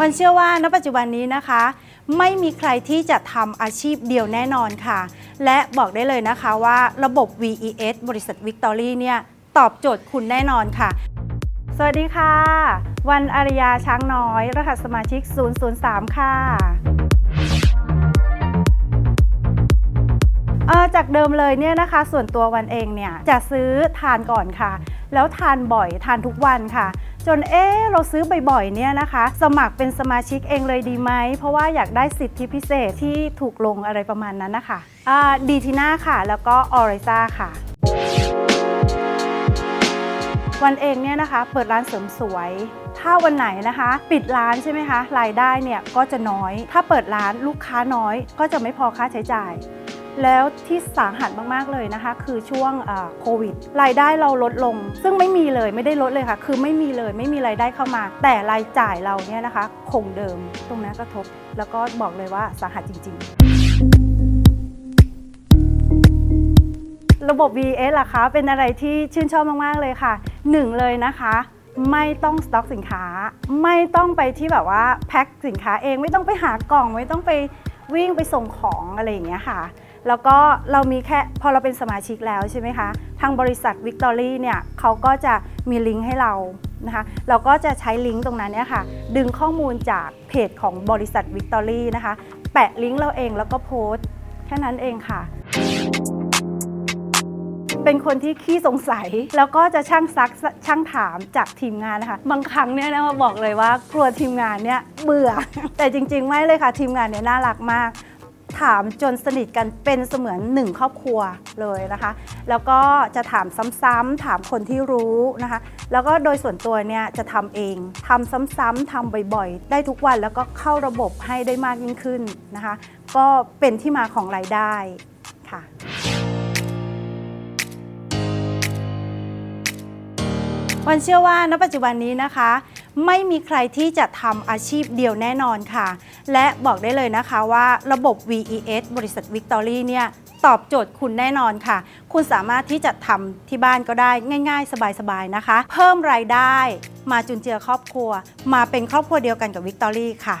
วันเชื่อว่าณปัจจุบันนี้นะคะ ไม่มีใครที่จะทำอาชีพเดียวแน่นอนค่ะ และบอกได้เลยนะคะว่าระบบ VES บริษัท Victory เนี่ยตอบโจทย์คุณแน่นอนค่ะ สวัสดีค่ะ วันอารยาช้างน้อย รหัสสมาชิก 003 ค่ะเอ่อจากเดิมเลยเนี่ยนะคะ ส่วนตัววันเองเนี่ยจะซื้อทานก่อนค่ะ แล้วทานบ่อยทานทุกวันค่ะ จนเอ๊เราซื้อบ่อยๆเนี่ยนะคะ สมัครเป็นสมาชิกเองเลยดีไหม เพราะว่าอยากได้สิทธิพิเศษที่ถูกลงอะไรประมาณนั้นนะคะดีทีน่าค่ะ แล้วก็ออริซ่าค่ะวันเองเนี่ยนะคะเปิดร้านเสริมสวย ถ้าวันไหนนะคะ ปิดร้านใช่ไหมคะรายได้เนี่ยก็จะน้อย ถ้าเปิดร้านลูกค้าน้อย ก็จะไม่พอค่าใช้จ่าย แล้วที่สาหัสมาก ๆ เลยนะคะ คือช่วงโควิดรายได้เราลดลง ซึ่งไม่มีเลยไม่ได้ลดเลยค่ะ คือไม่มีเลยไม่มีรายได้เข้ามา แต่รายจ่ายเราเนี่ยนะคะ คงเดิมตรงนั้นกระทบ แล้วก็บอกเลยว่าสาหัสจริง ๆระบบ VS ล่ะคะเป็นอะไรที่ชื่นชอบมาก ๆ เลยค่ะหนึ่งเลยนะคะ ไม่ต้องสต็อกสินค้า ไม่ต้องไปที่แบบว่าแพ็คสินค้าเอง ไม่ต้องไปหากล่อง ไม่ต้องไป วิ่งไปส่งของอะไรอย่างเงี้ยค่ะ แล้วก็เรามีแค่พอเราเป็นสมาชิกแล้วใช่ไหมคะ ทางบริษัทวิกตอรี่เนี่ยเขาก็จะมีลิงก์ให้เรานะคะ เราก็จะใช้ลิงก์ตรงนั้นเนี่ยค่ะ ดึงข้อมูลจากเพจของบริษัทวิกตอรี่นะคะ แปะลิงก์เราเองแล้วก็โพสต์แค่นั้นเองค่ะ เป็นคนที่ขี้สงสัย แล้วก็จะช่างซักช่างถามจากทีมงานนะคะ บางครั้งเนี่ยนะมาบอกเลยว่ากลัวทีมงานเนี่ยเบื่อ แต่จริง ๆ ไม่เลยค่ะ ทีมงานเนี่ยน่ารักมาก ถามจนสนิทกันเป็นเสมือนหนึ่งครอบครัวเลยนะคะ แล้วก็จะถามซ้ำๆถามคนที่รู้นะคะ แล้วก็โดยส่วนตัวเนี่ยจะทำเองทำซ้ำๆทำบ่อยๆ ได้ทุกวันแล้วก็เข้าระบบให้ได้มากยิ่งขึ้นนะคะ ก็เป็นที่มาของรายได้ วันเชื่อว่าณปัจจุบันนี้นะคะ ไม่มีใครที่จะทำอาชีพเดียวแน่นอนค่ะ และบอกได้เลยนะคะว่าระบบ VES บริษัท Victory เนี่ยตอบโจทย์คุณแน่นอนค่ะ คุณสามารถที่จะทำที่บ้านก็ได้ง่าย ๆ สบายๆนะคะ เพิ่มรายได้มาจุนเจือครอบครัว มาเป็นครอบครัวเดียวกันกับวิกตอรี่ค่ะ